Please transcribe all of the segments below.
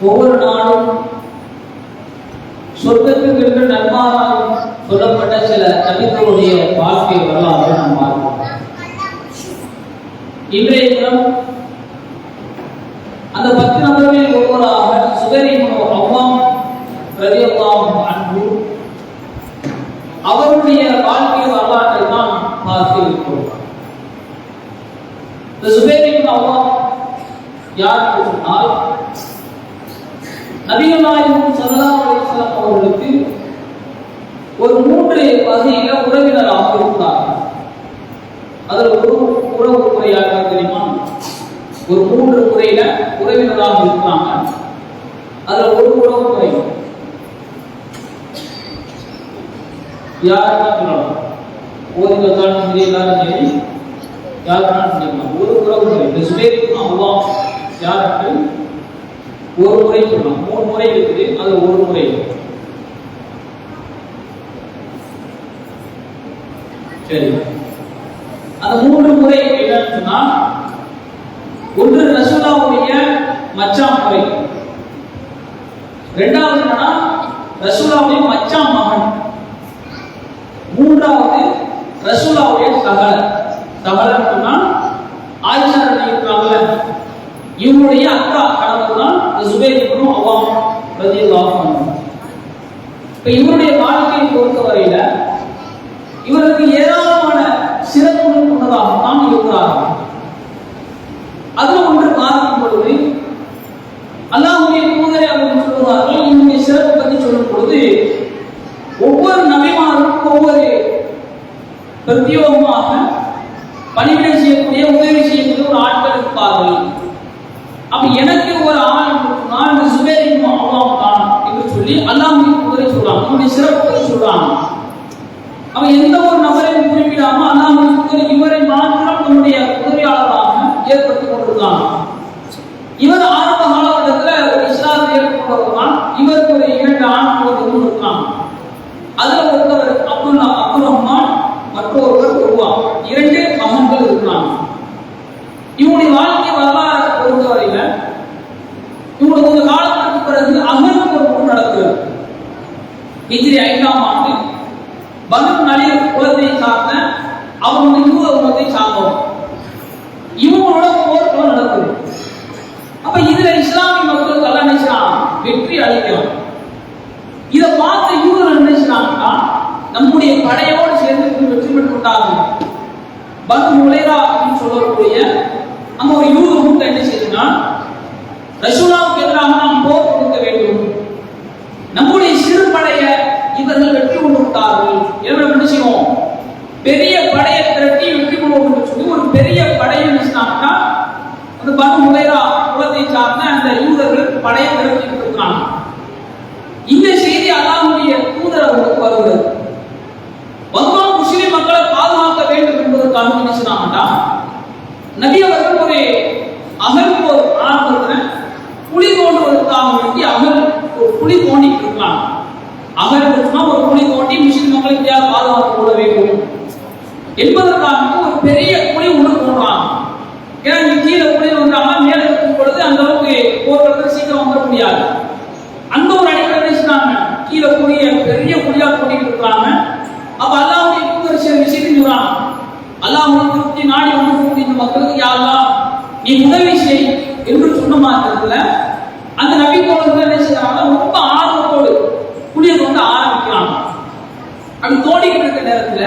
ஒவ்வொரு நாளும் சொர்க்கத்துக்கு என்று நன்மாராயம் சொல்லப்பட்ட சில நபிகளுடைய வாழ்க்கை வரலாறு நாம் பார்க்கிறோம் இன்றைய தினம் அந்த பத்து நபர்களில் ஒருவராக சுகரிமோ அவ்வாம் ரதியல்லாம் அன்பு அவருடைய வாழ்க்கை வரலாற்றை தான் பார்க்க இருக்கிறோம் இந்த சுபேரின் அவ்வாம் யார் சொன்னால் நபிகள் நாயகம் ஸல்லல்லாஹு அவர்களுக்கு ஒரு மூன்று வகையில உறவினராக இருந்தார் அதில் ஒரு உறவு முறையாக தெரியுமா? ஒரு மூன்று முறையில உறவினராக இருக்கிறாங்க அதுல ஒரு உறவு முறை. யாருன்னா சொல்லலாம் ஓதில காலம் சரி எல்லாரும் சரி. யாருன்னா ஒரு உறவு முறை. ஒரு முறை சொல்லலாம் மூணு முறை இருக்குது. அது ஒரு முறை. சரி. அந்த மூன்று முறை என்னன்னு சொன்னா ஒன்று ரசூலாவுடைய மச்சான் முறை. ரெண்டாவது என்னன்னா ரசூலாவுடைய மச்சான் மகன். மூன்றாவது ரசூலாவுடைய தகவல் தகவல் சொன்னா ஆயிஷா ரலி இவங்களுடைய அக்கா. அது தான் ஜுபைர் இப்னு அவாம் இப்ப இவருடைய வாழ்க்கையை பொறுத்தவரையில இவருக்கு ஏராளமான சிறப்புகள் கொண்டதாகத்தான் இருக்கிறார்கள். அதுல ஒன்று பார்க்கும் பொழுது அல்லாஹுடைய தூதரை அவர்கள் சொல்லுவார்கள் இவருடைய சிறப்பு பற்றி சொல்லும் பொழுது ஒவ்வொரு நபிமாரும் ஒவ்வொரு பிரத்யோகமாக பணிவிடை செய்யக்கூடிய உதவி செய்யக்கூடிய ஒரு ஆட்கள் இருப்பார்கள். அப்ப எனக்கு ஒரு ஆள் நான் இந்த சுபேரின் அல்லாம் தான் என்று சொல்லி அல்லாஹுடைய அவனுடைய சிறப்பு சொல்றான். அவன் எந்த ஒரு நபரையும் குறிப்பிடாம அல்லாஹுடைய தூதர் இவரை மாத்திரம் தன்னுடைய உதவியாளராக ஏற்படுத்திக் கொண்டிருந்தான் இவர் ஆரம்ப காலகட்டத்தில் ஒரு இஸ்லாத்தை ஏற்றுக்கொண்டவர் இவருக்கு ஒரு இரண்டு ஆண்கள் ஒரு அதுல ஒரு ஹிஜ்ரி ஐந்தாம் ஆண்டு. பனு நிறைய குலத்தை சார்ந்த அவன் வந்து குலத்தை சார்ந்தவன். இவங்களோட போர்க்களம் நடக்குது. அப்ப இதுல இஸ்லாமிய மக்களுக்கு எல்லாம் நினைச்சான் வெற்றி அளிக்கலாம். இதை பார்த்த யூதர்கள் நினைச்சாங்கன்னா நம்முடைய படையோடு சேர்ந்து வெற்றி பெற்று விட்டாங்க பனு முலைரா அப்படின்னு சொல்லக்கூடிய அங்க ஒரு யூத கூட்டம் என்ன செய்யுதுன்னா ரசூலாவுக்கு எதிராக நாம் போ நம்முடைய சிறு படைய இவர்கள் வெற்றி கொண்டு விட்டார்கள் என்ன என்ன செய்வோம்? பெரிய படையை திரட்டி வெற்றி கொண்டு சொல்லி ஒரு பெரிய படையை நினைச்சாங்கன்னா அந்த பனு முலைரா குலத்தை சார்ந்த அந்த யூதர்கள் படையை திரட்டி இருக்கிறாங்க இந்த செய்தி அல்லாஹுடைய தூதர் அவர்களுக்கு வருகிறது வந்தான் முஸ்லிம் மக்களை பாதுகாக்க வேண்டும் என்பதற்காக என்ன செய்யறாங்கடா நபி அவர்கள் ஒரு அகல் ஒரு ஆரம்பத்துல குழி தோண்டுவதற்காக வேண்டி அகல் ஒரு குழி தோண்டிட்டு இருக்காங்க அகல் ஒரு குழி தோண்டி மிஷின் மக்களை எப்படியாவது பாதுகாத்து கொள்ள வேண்டும். என்பதற்காக ஒரு பெரிய குழி ஒன்று தோன்றாங்க ஏன்னா இங்க கீழே குழி வந்தாங்க மேலே இருக்கும் பொழுது அந்த அளவுக்கு போர்க்களத்தில் சீக்கிரம் வந்துட முடியாது. அந்த ஒரு அடிப்படையில் சொன்னாங்க? கீழே குழிய பெரிய குழியா போட்டிட்டு இருக்காங்க அப்ப அல்லாவுடைய ஒரு சில விஷயத்தையும் சொல்றாங்க. அல்லாஹ்வுடைய திருப்தி நாடி ஒன்று கூட்டி இந்த மக்களுக்கு யாரெல்லாம் நீ உதவி செய் என்று சொன்ன மாத்திரத்துல அந்த நபி தோழர்கள் என்ன செய்யறாங்க ரொம்ப ஆர்வத்தோடு குழியை வந்து ஆரம்பிக்கிறாங்க அப்படி தோண்டிக்கிட்டு இருக்க நேரத்துல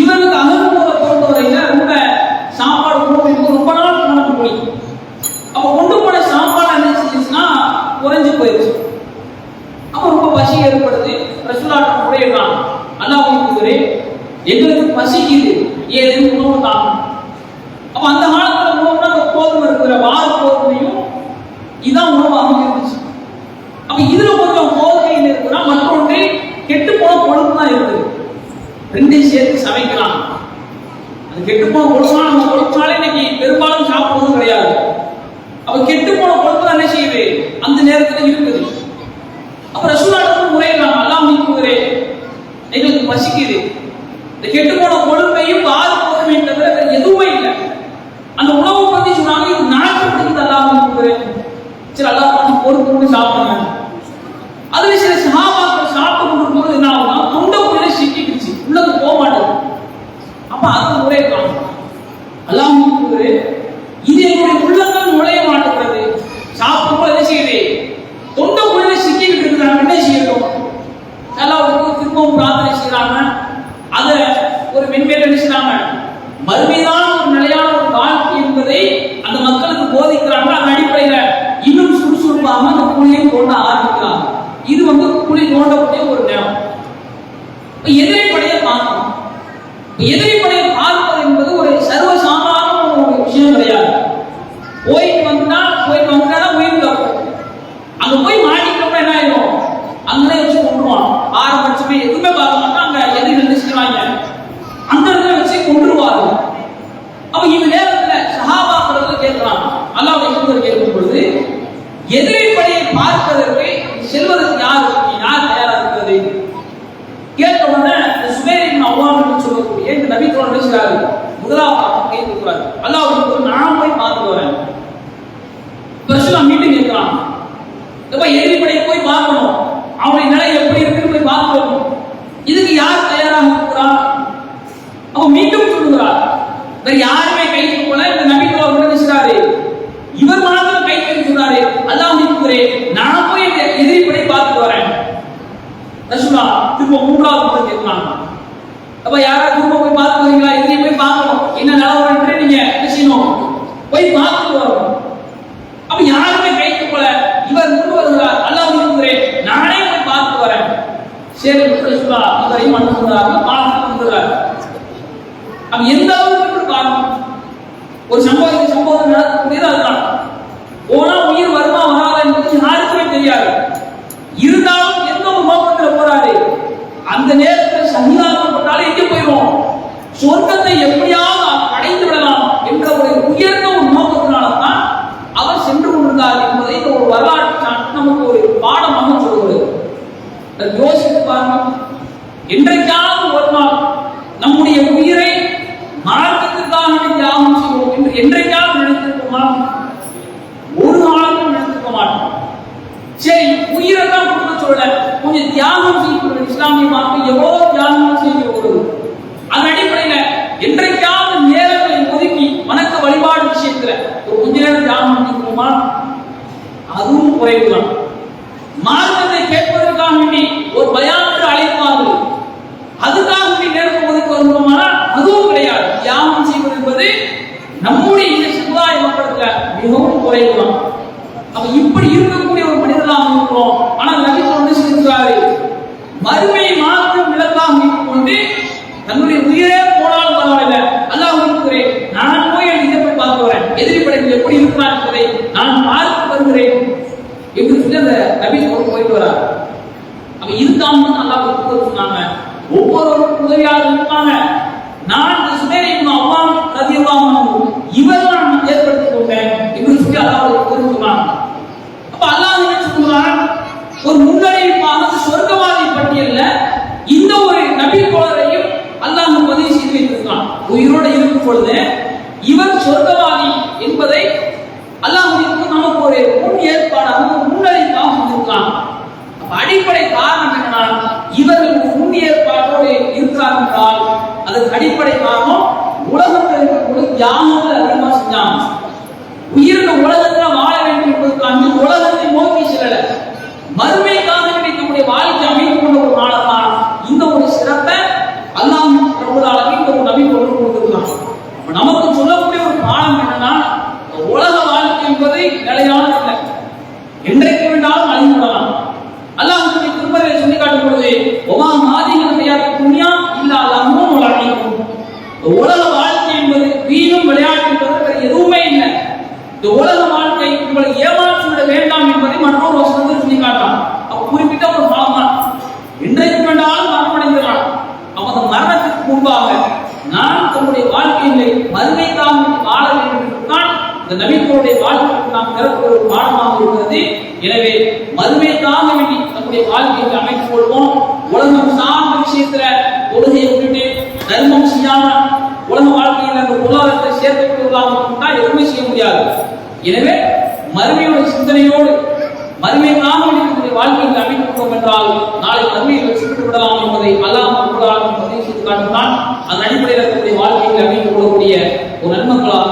இவருக்கு அகர்போரை பொறுத்தவரையில ரொம்ப சாப்பாடு கொண்டு போய் ரொம்ப நாள் கொண்டு போய் அப்ப கொண்டு போன சாப்பாடு என்ன செஞ்சுச்சுன்னா குறைஞ்சு போயிருச்சு அப்ப ரொம்ப பசி ஏற்படுது ரசூலாட்ட முறையிடுறாங்க அல்லாஹ் தூதரே எங்களுக்கு பசிக்குது ஏது உணவு தாங்க அப்ப அந்த காலத்துல உணவுனா அந்த கோதுமை இருக்கிற வார கோதுமையும் இதான் உணவாக இருந்துச்சு. அப்ப இதுல கொஞ்சம் கோதுமை இருக்குன்னா மற்றொன்று கெட்டு போன கொழுப்பு தான் இருக்குது. ரெண்டையும் சேர்த்து சமைக்கலாம். அது கெட்டு போன கொழுப்புனா நம்ம கொழுப்புனாலே இன்னைக்கு பெரும்பாலும் சாப்பிடுறது கிடையாது. அப்ப கெட்டு போன கொழுப்பு தான் என்ன செய்யுது? அந்த நேரத்துல இருக்குது. அப்ப ரசூலாட்டு முறையிடலாம் எல்லாம் நீக்குவரே எங்களுக்கு பசிக்குது. இந்த கெட்டு போன கொழுப்பையும் பால் கோதுமையும் தவிர எதுவுமே இல்லை அந்த உணவு பத்தி சொன்னாங்க இது நாட்டு அல்லாஹ் நீக்குவரே சரி அல்லாஹ் பண்ணி பொறுத்து குழியை தோண்ட ஆரம்பிக்கிறாங்க. இது வந்து குழி தோண்டக்கூடிய ஒரு நேரம் இப்ப எதிரி படையை பார்க்கணும். இப்ப எதிரி படையை பார்ப்பது என்பது ஒரு சர்வ சாதாரண ஒரு விஷயம் கிடையாது. போயிட்டு வந்தா போயிட்டு வந்தா உயிர் காக்கும் அங்க போய் மாட்டிக்கிட்டோம்னா என்ன ஆயிடும் அங்கதான் வச்சு கொண்டுருவான் ஆரம்பிச்சுமே எதுவுமே பார்க்க மாட்டான் அங்க எதிரி நினைச்சுக்கிறாங்க அந்த இடத்துல வச்சு கொண்டுருவாரு அப்ப இந்த நேரத்துல சஹாபாக்கள் கேட்கிறான் அல்லாவுடைய தூதர் கேட்கும் பொழுது எதிரி படையை பார்ப்பதற்கு செல்வதற்கு யார் யார் தயாரா இருக்கிறது கேட்ட உடனே இந்த சுமேர் என்று சொல்லக்கூடிய இந்த நபி தோழர்கள் பேசுகிறாரு முதலாவது கை கொடுக்குறாரு. அல்லாஹ் தூதர் நான் போய் பார்த்து வரேன். பிரசுலா மீட்டிங் கேட்கிறான். இப்ப எதிரி போய் பார்க்கணும். அவனுடைய நிலை எப்படி இருக்குன்னு போய் பார்க்கணும். இதுக்கு யார் தயாராக இருக்கிறான் அவன் மீண்டும் சொல்லுகிறார். வேற யார் கை போல இந்த நபிக்குள்ள வந்து பேசுறாரு இவர் மாத்திரம் கை கை சொல்றாரு அல்லாஹ் இருக்கிறே நான் போய் இந்த எதிரிப்படை பார்த்து வரேன் ரசூலா திரும்ப மூன்றாவது முறை கேட்கலாம் அப்ப யாராவது திரும்ப போய் பார்த்து வரீங்களா எதிரி போய் பார்க்கணும் என்ன நிலவரம் நீங்க என்ன செய்யணும் போய் பார்த்துட்டு வரணும் அப்ப யாருமே கைக்கு போல இவர் முன் வருகிறார் அல்லாஹ் இருக்கிறே நானே போய் பார்த்து வரேன் சரி ரசூலா இவரையும் அனுப்புகிறார் பார்த்து வந்துகிறார் அப்ப எந்த அளவுக்கு காரணம் ஒரு சம்பவம் சம்பவம் நடக்கக்கூடியது அதுதான் போனா உயிர் வருமா வராதா என்பது யாருக்குமே தெரியாது இருந்தாலும் எந்த ஒரு நோக்கத்துல போறாரு அந்த நேரத்தில் சன்னிதானப்பட்டாலே எங்கே போயிடும் சொர்க்கத்தை எப்படியாவது அடைந்து விடலாம் என்ற ஒரு உயர்ந்த ஒரு நோக்கத்தினால தான் அவர் சென்று கொண்டிருந்தார் என்பதை இந்த ஒரு வரலாற்று சான்று நமக்கு ஒரு பாடமாக சொல்கிறது அதை யோசித்து பாருங்க என்றைக்காவது ஒரு நாள் நம்முடைய உயிரை மார்க்கத்திற்காக வேண்டி தியாகம் செய்வோம் என்று என்றைக்காவது நினைத்திருக்கோமா? ஒரு நாளும் நினைத்திருக்க மாட்டோம். சரி உயிரை தான் கொடுக்க சொல்ல. கொஞ்சம் தியாகம் செய்யக்கூடிய இஸ்லாமிய மார்க்கம் எவ்வளவு தியாகம் செய்யப்படுது அதன் அடிப்படையில என்றைக்காவது நேரங்களை ஒதுக்கி வணக்க வழிபாடு விஷயத்துல ஒரு கொஞ்ச நேரம் தியாகம் பண்ணிக்கணுமா? அதுவும் குறைவுதான். மார்க்கத்தை கேட்பதற்காக வேண்டி ஒரு பயானத்தை அழைப்பார்கள் அதுக்காக வேண்டி நேரத்தை ஒதுக்க வருமானால் அதுவும் கிடையாது. தியாகம் செய்வது என்பது நம்முடைய இந்த சமுதாய மக்களுக்கு மிகவும் குறைவுதான். அப்ப இப்படி இருக்கக்கூடிய ஒரு மனிதர்களாக இருக்கிறோம். ஆனால் நபி கொண்டு சொல்கிறாரு மறுமையை மாற்றம் விளக்காக வைத்துக் கொண்டு தன்னுடைய உயிரே போனாலும் பரவாயில்ல. அல்லாஹ் இருக்கிறேன் நான் போய் இதை போய் பார்க்க வரேன். எதிரி படைகள் எப்படி இருக்கிறான் என்பதை நான் பார்த்து வருகிறேன் என்று சொல்லி அந்த நபி கொண்டு போயிட்டு வரார் அப்ப இதுதான் அல்லாஹ் சொன்னாங்க. ஒவ்வொருவருக்கும் உதவியாக இருப்பாங்க நான் இந்த சுமேரை அவ்வாம் ரதியல்லாஹு இவர் நான் ஏற்படுத்திக் கொண்டேன் என்று சொல்லி அல்லாஹ் தெரிவிக்கிறான் அப்ப அல்லாஹ் என்ன சொல்றான் ஒரு முன்னறிவிப்பாக சொர்க்கவாதி பட்டியல்ல இந்த ஒரு நபி தோழரையும் அல்லாஹ் பதிவு செய்து வைத்திருக்கிறான் உயிரோடு இருக்கும் பொழுது இவர் சொர்க்கவாதி என்பதை அல்லாஹ் நமக்கு ஒரு முன் ஏற்பாடாக ஒரு முன்னறிவாக இருக்கலாம் அடிப்படை காரணம் என்னன்னா இவர்கள் முன் ஏற்பாட்டோடு இருக்கிறார் என்றால் அதற்கு அடிப்படை காரணம் உலகத்தில் இருக்கக்கூடிய தியாகங்கள் அதிகமாக செஞ்சாங்க. உயிரின உலகத்தில் வாழ வேண்டும் என்பது உலகத்தை நோக்கி செல்லல மறுமைக்காக வேண்டி நம்முடைய வாழ்க்கை அமைத்துக் கொண்ட ஒரு நாளதான் இந்த ஒரு சிறப்பை அல்லாஹ் பிரபுதாலமே இந்த ஒரு நபி கொண்டு கொடுத்திருக்கிறான் அப்ப நமக்கு சொல்லக்கூடிய ஒரு பாடம் என்னன்னா இந்த உலக வாழ்க்கை என்பது நிலையானது இல்லை என்றைக்கு வேண்டாலும் அழிந்து விடலாம் அல்லாஹ் நம்முடைய திருமறையை சொல்லி காட்டும் பொழுது ஒமா மாதிகள் விளையாட்டு புண்ணியா இல்லா லம்மும் வளர்க்கும் உலக வாழ்க்கை என்பது வீணும் விளையாட்டு என்பது வேறு எதுவுமே இல்லை இந்த உலக வாழ்க்கை உங்களை ஏமாற்றி விட வேண்டாம் என்பதை மற்றொரு வசனத்தில் சொல்லி காட்டான் அப்ப குறிப்பிட்ட ஒரு பலம் தான் என்றைக்கு வேண்டாலும் மரணமடைந்திருக்கலாம் அவன் மரணத்துக்கு முன்பாக நான் தன்னுடைய வாழ்க்கையிலே மறுமைக்காக வாழ வேண்டும் என்றுதான் இந்த நவீனருடைய வாழ்க்கைக்கு நாம் பிறக்கிற ஒரு பாடமாக இருக்கிறது. எனவே மறுமைக்காக வேண்டி நம்முடைய வாழ்க்கையை அமைத்துக் கொள்வோம். உலகம் சார்ந்த விஷயத்துல தொழுகையை விட்டுட்டு தர்மம் செய்யாம உலக வாழ்க்கையில் அந்த பொருளாதாரத்தை சேர்க்கக்கூடியவர்களாக இருந்தால் எதுவுமே செய்ய முடியாது. எனவே மறுமையோட சிந்தனையோடு மறுமை வேண்டி நம்முடைய வாழ்க்கையில் அமைத்துக் என்றால் நாளை மறுமையை வெற்றி பெற்று விடலாம் என்பதை அல்லாஹ் பதிவு செய்து காட்டுகிறான். அந்த அடிப்படையில் இருக்கக்கூடிய வாழ்க்கையில் அமைத்துக் கொள்ளக்கூடிய ஒரு நன்மக்களாக